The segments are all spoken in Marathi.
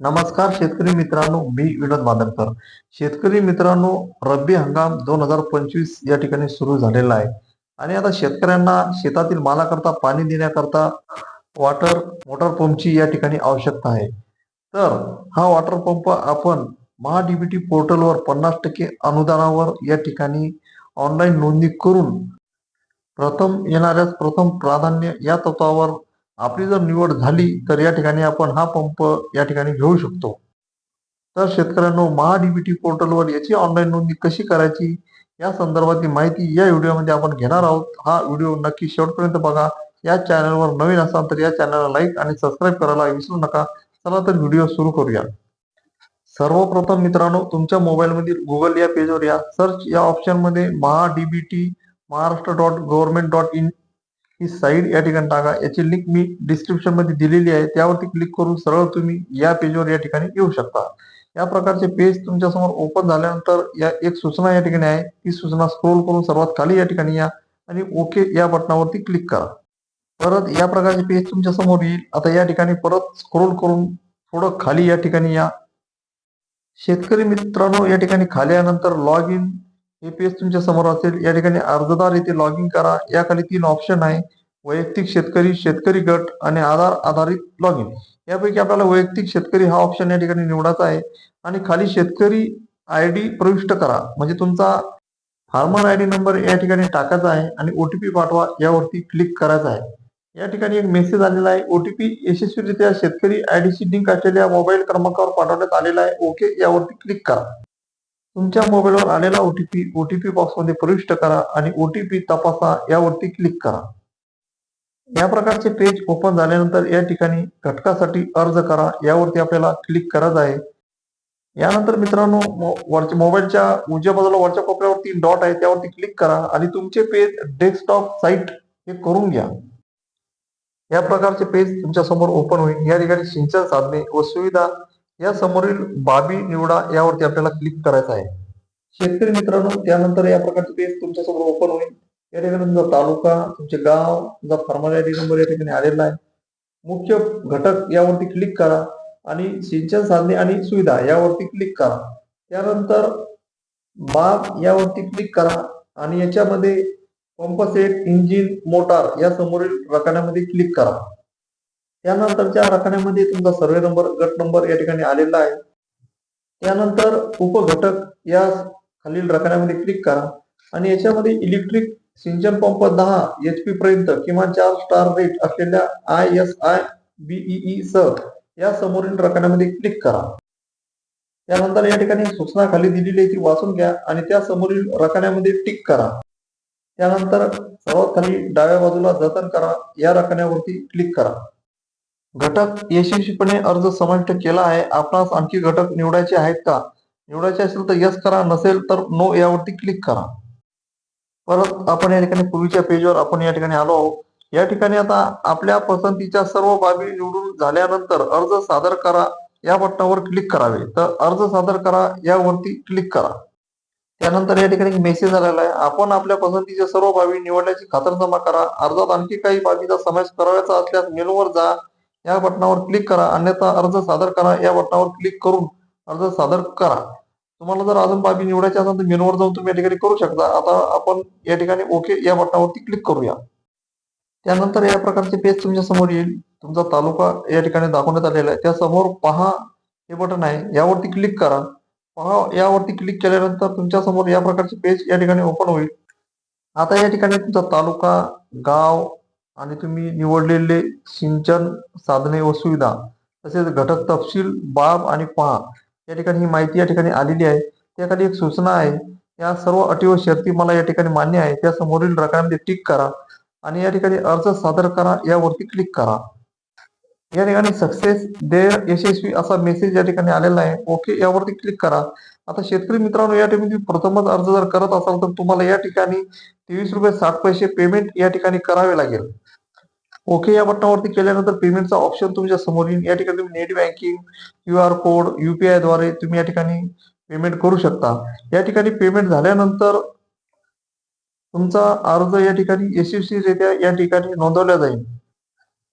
नमस्कार शेतकरी मित्रांनो मी विनोद मादरकर. शेतकरी मित्रांनो रब्बी हंगाम दोन हजार पंचवीस या ठिकाणी सुरू झालेला आहे. आणि आता शेतकऱ्यांना शेतातील मालाकरता पाणी देण्याकरता वॉटर वॉटर पंपची या ठिकाणी आवश्यकता आहे. तर हा वॉटर पंप आपण महाडीबीटी पोर्टलवर पन्नास टक्के अनुदानावर या ठिकाणी ऑनलाईन नोंदणी करून प्रथम येणाऱ्याच प्रथम प्राधान्य या तत्वावर आपली जर निवड झाली तर या ठिकाणी आपण हा पंप या ठिकाणी घेऊ शकतो. तर शेतकऱ्यांनो महाडीबीटी पोर्टलवर याची ऑनलाईन नोंदणी कशी करायची या संदर्भातली माहिती या व्हिडिओमध्ये आपण घेणार आहोत. हा व्हिडिओ नक्की शेवटपर्यंत बघा. या चॅनलवर नवीन असाल तर या चॅनलला लाईक आणि सबस्क्राईब करायला विसरू नका. चला तर व्हिडिओ सुरू करूया. सर्वप्रथम मित्रांनो तुमच्या मोबाईलमधील गुगल या पेजवर या. सर्च या ऑप्शनमध्ये MahaDBT Maharashtra dot government dot in he site या ठिकाणी टाका. याची लिंक मी डिस्क्रिप्शनमध्ये दिलेली आहे. त्यावरती क्लिक करून सरळ तुम्ही या पेजवर या ठिकाणी येऊ शकता. या प्रकारचे पेज तुमच्यासमोर ओपन झाल्यानंतर या एक सूचना या ठिकाणी आहे. ती सूचना स्क्रोल करून सर्वात खाली या ठिकाणी या आणि ओके या बटनावरती क्लिक करा. परत या प्रकारचे पेज तुमच्यासमोर येईल. आता या ठिकाणी परत स्क्रोल करून थोडं खाली या ठिकाणी या. शेतकरी मित्रांनो या ठिकाणी खाली आल्यानंतर लॉग इन हे पेज तुमच्यासमोर असेल. या ठिकाणी अर्जदार येथे लॉग इन करा. याखाली तीन ऑप्शन आहे. वैयक्तिक शेतकरी शेतकरी गट आणि आधार आधारित लॉग इन यापैकी आपल्याला वैयक्तिक शेतकरी हा ऑप्शन या ठिकाणी निवडायचा आहे. आणि खाली शेतकरी आय डी प्रविष्ट करा. म्हणजे तुमचा फार्मर आय डी नंबर या ठिकाणी टाकायचा आहे आणि ओ टी पी पाठवा. यावरती क्लिक करायचा आहे. या ठिकाणी एक मेसेज आलेला आहे. ओ टी पी यशस्वीरित्या शेतकरी आय डी लिंक असलेल्या मोबाईल क्रमांकावर पाठवण्यात आलेला आहे. ओके यावरती क्लिक करा. तुमच्या मोबाईलवर आलेला ओटीपी ओटीपी बॉक्समध्ये प्रविष्ट करा आणि ओटीपी तपासा यावरती क्लिक करा. या प्रकारचे पेज ओपन झाल्यानंतर या ठिकाणी घटकासाठी अर्ज करा यावरती आपल्याला क्लिक करायचं आहे. यानंतर मित्रांनो मो- वरच्या मोबाईलच्या उजव्या बाजूला वरच्या कोपऱ्यावरती डॉट आहे त्यावरती क्लिक करा आणि तुमचे पेज डेस्कटॉप साईट हे करून घ्या. या प्रकारचे पेज तुमच्यासमोर ओपन होईल. या ठिकाणी सिंचन साधने व सुविधा या समोरील बाबी निवडा यावरती आपल्याला क्लिक करायचं आहे. शेतकरी मित्रांनो त्यानंतर या प्रकारचे पेज तुमच्यासमोर ओपन होईल. या ठिकाणी तुमचा तालुका तुमचे गाव तुमचा फार्मर आय डी नंबर या ठिकाणी आलेला आहे. मुख्य घटक यावरती क्लिक करा आणि सिंचन साधने आणि सुविधा यावरती क्लिक करा. त्यानंतर बाग यावरती क्लिक करा आणि याच्यामध्ये पंप सेट इंजिन मोटार या समोरील रकान्यामध्ये क्लिक करा. त्यानंतरच्या रकान्यामध्ये तुमचा सर्वे नंबर गट नंबर या ठिकाणी आलेला आहे. त्यानंतर उपघटक या खालील रकान्यामध्ये क्लिक करा आणि याच्यामध्ये इलेक्ट्रिक सिंचन पंप दहा एच पी पर्यंत किमान चार स्टार रेट असलेल्या आय एस आय बीईई सह या समोरील रकान्यामध्ये क्लिक करा. त्यानंतर या ठिकाणी सूचना खाली दिलेली आहे ती वाचून घ्या आणि त्या समोरील रकान्यामध्ये टिक करा. त्यानंतर सर्वात खाली डाव्या बाजूला जतन करा. या रकान्यावरती क्लिक करा. घटक यशस्वीपणे अर्ज समाविष्ट केला आहे. आपणास आणखी घटक निवडायचे आहेत का? निवडायचे असेल तर यस करा नसेल तर नो यावरती क्लिक करा. परत आपण या ठिकाणी पूर्वीच्या पेजवर आपण या ठिकाणी आलो आहोत. या ठिकाणी आता आपल्या पसंतीच्या सर्व बाबी निवडून झाल्यानंतर अर्ज सादर करा. या बटनावर क्लिक करावे. तर अर्ज सादर करा यावरती क्लिक करा. त्यानंतर या ठिकाणी मेसेज आलेला आहे. आपण आपल्या पसंतीच्या सर्व बाबी निवडण्याची खातरजमा करा. अर्जात आणखी काही बाबीचा समावेश करावायचा असल्यास मेनूवर जा. या बटनावर क्लिक करा. अन्यथा अर्ज सादर करा. या बटनावर क्लिक करून अर्ज सादर करा. तुम्हाला जर अजून बाबी निवडायची असेल तर मेनूवर जाऊन तुम्ही या ठिकाणी करू शकता. आता आपण या ठिकाणी ओके या बटनावरती क्लिक करूया. त्यानंतर या प्रकारचे पेज तुमच्यासमोर येईल. तुमचा तालुका या ठिकाणी दाखवण्यात आलेला आहे. त्या समोर पहा हे बटन आहे. यावरती क्लिक करा. पहा यावरती क्लिक केल्यानंतर तुमच्यासमोर या प्रकारचे पेज या ठिकाणी ओपन होईल. आता या ठिकाणी तुमचा तालुका गाव आणि तुम्ही निवडलेले सिंचन साधने व सुविधा तसेच घटक तपशील बाब आणि पहा या ठिकाणी ही माहिती या ठिकाणी आलेली आहे. त्याखाली एक सूचना आहे. या सर्व अटी व शर्ती मला या ठिकाणी मान्य आहे. त्या समोरील रकान्यामध्ये टिक करा आणि या ठिकाणी अर्ज सादर करा यावरती क्लिक करा. या ठिकाणी सक्सेस देर यशस्वी असा मेसेज या ठिकाणी आलेला आहे. ओके यावरती क्लिक करा. आता शेतकरी मित्रांनो या ठिकाणी तुम्ही प्रथमच अर्ज जर करत असाल तर तुम्हाला या ठिकाणी तेवीस रुपये साठ पैसे पेमेंट या ठिकाणी करावे लागेल. ओके या बटनावरती केल्यानंतर पेमेंटचा ऑप्शन तुमच्यासमोर येईल. या ठिकाणी तुम्ही net banking Q R code युपीआयद्वारे तुम्ही या ठिकाणी पेमेंट करू शकता. या ठिकाणी पेमेंट झाल्यानंतर तुमचा अर्ज या ठिकाणी यशस्वीरित्या या ठिकाणी नोंदवला जाईल.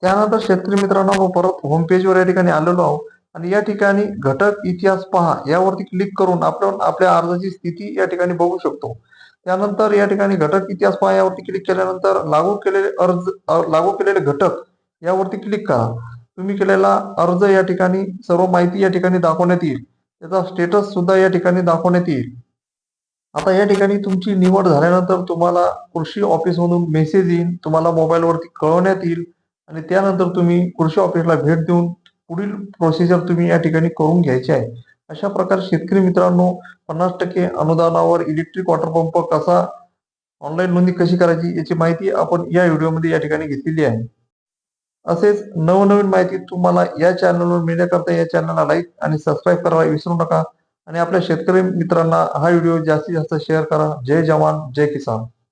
त्यानंतर शेतकरी मित्रांनो आपण परत होम पेजवर या ठिकाणी आलेलो आहोत. आणि या ठिकाणी घटक इतिहास पहा. यावरती क्लिक करून आपण आपल्या अर्जाची स्थिती या ठिकाणी बघू शकतो. त्यानंतर या ठिकाणी घटक इतिहास पहा यावरती क्लिक केल्यानंतर लागू केलेले अर्ज लागू केलेले घटक यावरती क्लिक करा. तुम्ही केलेला अर्ज या ठिकाणी सर्व माहिती या ठिकाणी दाखवण्यात येईल. त्याचा स्टेटस सुद्धा या ठिकाणी दाखवण्यात येईल. आता या ठिकाणी तुमची निवड झाल्यानंतर तुम्हाला कृषी ऑफिसमधून मेसेज येईल तुम्हाला मोबाईलवरती कळवण्यात येईल आणि त्यानंतर तुम्ही कृषी ऑफिसला भेट देऊन पुढील प्रोसिजर तुम्ही या ठिकाणी करून घ्यायची आहे. अशा प्रकारे शेतकरी मित्रांनो पन्नास टक्के अनुदानावर इलेक्ट्रिक वॉटर पंप कसा ऑनलाईन नोंदणी कशी करायची याची माहिती आपण या व्हिडिओमध्ये या ठिकाणी घेतलेली आहे. असेच नवनवीन माहिती तुम्हाला या चॅनलवर मिळण्याकरता या चॅनलला लाईक आणि सबस्क्राईब करायला विसरू नका. आणि आपल्या शेतकरी मित्रांना हा व्हिडिओ जास्तीत जास्त शेअर करा. जय जवान जय किसान.